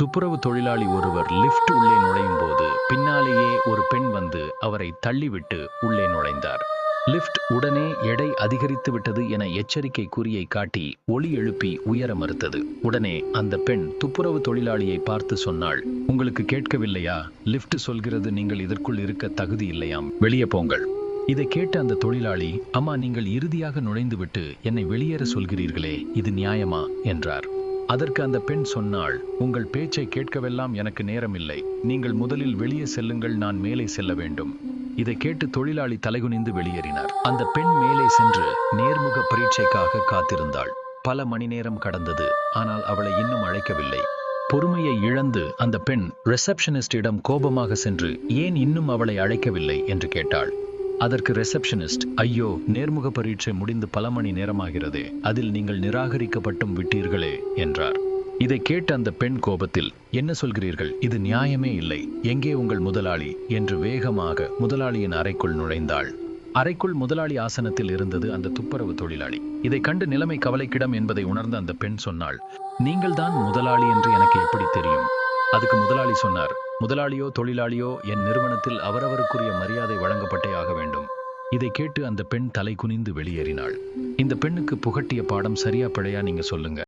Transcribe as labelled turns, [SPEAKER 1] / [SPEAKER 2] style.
[SPEAKER 1] துப்புரவு தொழிலாளி ஒருவர் லிஃப்ட் உள்ளே நுழையும் போது பின்னாலேயே ஒரு பெண் வந்து அவரை தள்ளிவிட்டு உள்ளே நுழைந்தார். லிஃப்ட் உடனே எடை அதிகரித்து விட்டது என எச்சரிக்கை குறியை காட்டி ஒளி எழுப்பி உயர மறுத்தது. உடனே அந்த பெண் துப்புரவு தொழிலாளியை பார்த்து சொன்னாள் உங்களுக்கு கேட்கவில்லையா? லிஃப்ட் சொல்கிறது நீங்கள் இதற்குள் இருக்க தகுதி இல்லையாம். வெளியே போங்கள். இதை கேட்ட அந்த தொழிலாளி அம்மா நீங்கள் இறுதியாக நுழைந்துவிட்டு என்னை வெளியேற சொல்கிறீர்களே இது நியாயமா? என்றார். அதற்கு அந்த பெண் சொன்னாள் உங்கள் பேச்சை கேட்கவெல்லாம் எனக்கு நேரமில்லை. நீங்கள் முதலில் வெளியே செல்லுங்கள் நான் மேலே செல்ல வேண்டும். இதை கேட்டு தொழிலாளி தலைகுனிந்து வெளியேறினார். அந்த பெண் மேலே சென்று நேர்முக பரீட்சைக்காக காத்திருந்தாள். பல மணி நேரம் கடந்தது ஆனால் அவளை இன்னும் அழைக்கவில்லை. பொறுமையை இழந்து அந்த பெண் ரிசப்ஷனிஸ்டிடம் கோபமாக சென்று ஏன் இன்னும் அவளை அழைக்கவில்லை? என்று கேட்டாள். அதற்கு ரிசப்ஷனிஸ்ட் ஐயோ நேர்முக பரீட்சை முடிந்து பல மணி நேரமாகிறது அதில் நீங்கள் நிராகரிக்கப்பட்டும் விட்டீர்களே என்றார். இதை கேட்ட அந்த பெண் கோபத்தில் என்ன சொல்கிறீர்கள்? இது நியாயமே இல்லை. எங்கே உங்கள் முதலாளி? என்று வேகமாக முதலாளியின் அறைக்குள் நுழைந்தாள். அறைக்குள் முதலாளி ஆசனத்தில் இருந்தது அந்த துப்புரவு தொழிலாளி. இதை கண்டு நிலைமை கவலைக்கிடம் என்பதை உணர்ந்த அந்த பெண் சொன்னாள் நீங்கள்தான் முதலாளி என்று எனக்கு எப்படி தெரியும்? அதுக்கு முதலாளி சொன்னார். முதலாளியோ தொழிலாளியோ என் நிறுவனத்தில் அவரவருக்குரிய மரியாதை வழங்கப்பட்டே ஆக வேண்டும். இதை கேட்டு அந்த பெண் தலை குனிந்து வெளியேறினாள். இந்த பெண்ணுக்கு புகட்டிய பாடம் சரியா பிழையா நீங்க சொல்லுங்க.